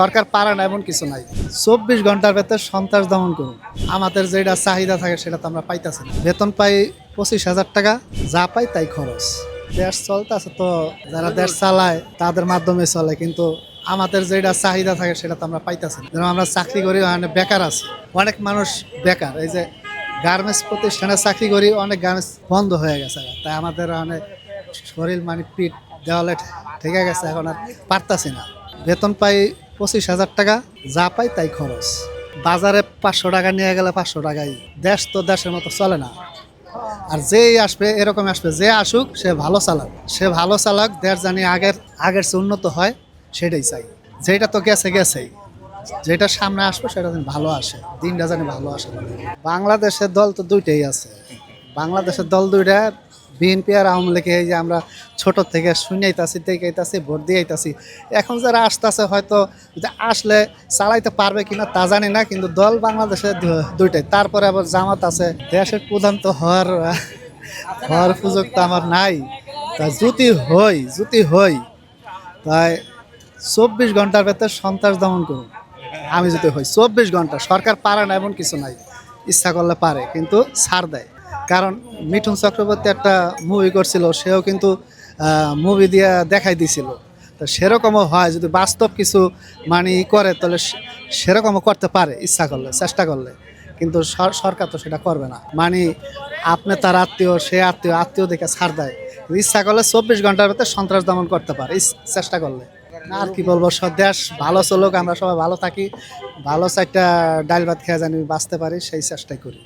সরকার পারে না, এমন কিছু নাই। চব্বিশ ঘণ্টার ভেতর সন্ত্রাস দমন করুন। আমাদের যেটা চাহিদা থাকে সেটা তো আমরা পাইতেছি না। বেতন পাই পঁচিশ হাজার টাকা, যা পাই তাই খরচ। দেশ চলতেছে তো, যারা দেশ চালায় তাদের মাধ্যমে চলে, কিন্তু আমাদের যেটা চাহিদা থাকে সেটা তো আমরা পাইতেছি না। যেমন আমরা চাকরি করি ওখানে বেকার আছে। অনেক মানুষ বেকার। এই যে গার্মেন্টস প্রতিষ্ঠানে চাকরি করি, অনেক গার্মেন্টস বন্ধ হয়ে গেছে। তাই আমাদের অনেক শরীর মানে পিঠ দেওয়ালে ঠিক গেছে, এখন আর পারতাছি না। বেতন পাই পঁচিশ হাজার টাকা, যা পাই তাই খরচ। বাজারে পাঁচশো টাকা নিয়ে গেলে পাঁচশো টাকাই। দেশ তো দেশের মতো চলে না। আর যেই আসবে, এরকম আসবে। যে আসুক, সে ভালো চালাক। সে ভালো চালাক, দেশ জানি আগের আগের চেয়ে উন্নত হয়, সেটাই চাই। যেটা তো গেছে, গেছেই। যেটা সামনে আসবে, সেটা যেন ভালো আসে। দিনটা জানি ভালো আসে। বাংলাদেশের দল তো দুইটাই আছে। বাংলাদেশের দল দুইটা বিএনপি আর আওয়ামী লীগে, এই যে আমরা ছোট থেকে শুনাইতাছি দেখাইতাছি ভোট দিয়েইতাছি এখন যারা আসতেছে হয়তো যে আসলে চালাইতে পারবে কিনা তা জানি না, কিন্তু দল বাংলাদেশে দুইটাই। তারপরে আবার জামাত আছে। দেশের প্রধান তো হওয়ার হওয়ার সুযোগ তো আমার নাই। তা যদি হই যদি হই, তাই চব্বিশ ঘণ্টার ভেতর সন্ত্রাস দমন করুন। আমি যদি হই, চব্বিশ ঘণ্টা। সরকার পারে না, এমন কিছু নাই। ইচ্ছা করলে পারে, কিন্তু ছাড় দেয়। কারণ মিঠুন চক্রবর্তী একটা মুভি করছিল, সেও কিন্তু মুভি দিয়ে দেখাই দিছিল। তো সেরকমও হয়, যদি বাস্তব কিছু মানে করে, তাহলে সেরকমও করতে পারে, ইচ্ছা করলে, চেষ্টা করলে। কিন্তু সরকার তো সেটা করবে না। মানে আপনি তার আত্মীয়, সে আত্মীয় আত্মীয় দেখে ছাড় দেয়। ইচ্ছা করলে চব্বিশ ঘণ্টার ভেতরে সন্ত্রাস দমন করতে পারে চেষ্টা করলে। আর কি বলব দেশ ভালো চলুক, আমরা সবাই ভালো থাকি। ভালো চারটা ডাল ভাত খেয়ে জানি বাঁচতে পারি, সেই চেষ্টাই করি।